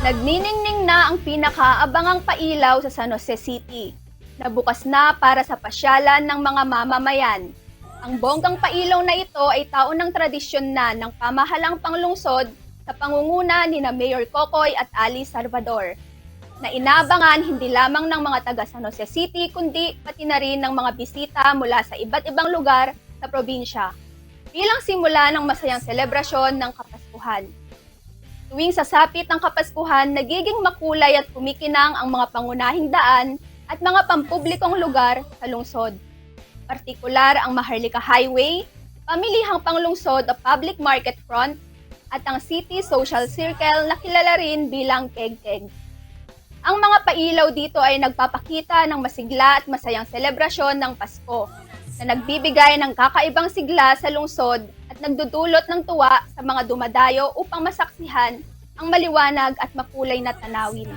Nagniningning na ang pinakaabangang pailaw sa San Jose City. Nabukas na para sa pasyalan ng mga mamamayan. Ang bonggang pailaw na ito ay taon ng tradisyon na ng pamahalang panglungsod sa pangunguna ni na Mayor Kokoy at Ali Salvador na inabangan hindi lamang ng mga taga San Jose City kundi pati na rin ng mga bisita mula sa iba't ibang lugar sa probinsya bilang simula ng masayang selebrasyon ng Kapaskuhan. Tuwing sasapit ang Kapaskuhan, nagiging makulay at kumikinang ang mga pangunahing daan at mga pampublikong lugar sa lungsod. Partikular ang Maharlika Highway, pamilihang panglungsod o public market front, at ang City Social Circle na kilala rin bilang Keg-Keg. Ang mga pailaw dito ay nagpapakita ng masigla at masayang selebrasyon ng Pasko na nagbibigay ng kakaibang sigla sa lungsod nagdudulot ng tuwa sa mga dumadayo upang masaksihan ang maliwanag at makulay na tanawin.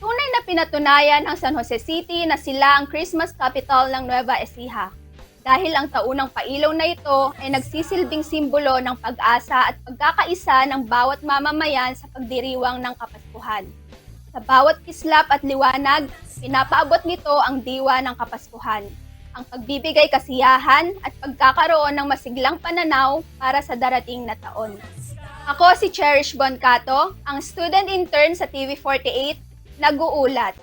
Tunay na pinatunayan ng San Jose City na sila ang Christmas capital ng Nueva Ecija. Dahil ang taunang pailaw na ito ay nagsisilbing simbolo ng pag-asa at pagkakaisa ng bawat mamamayan sa pagdiriwang ng Kapaskuhan. Sa bawat kislap at liwanag, pinapaabot nito ang diwa ng Kapaskuhan ang pagbibigay kasiyahan at pagkakaroon ng masiglang pananaw para sa darating na taon. Ako si Cherish Boncato, ang student intern sa TV48, nag-uulat.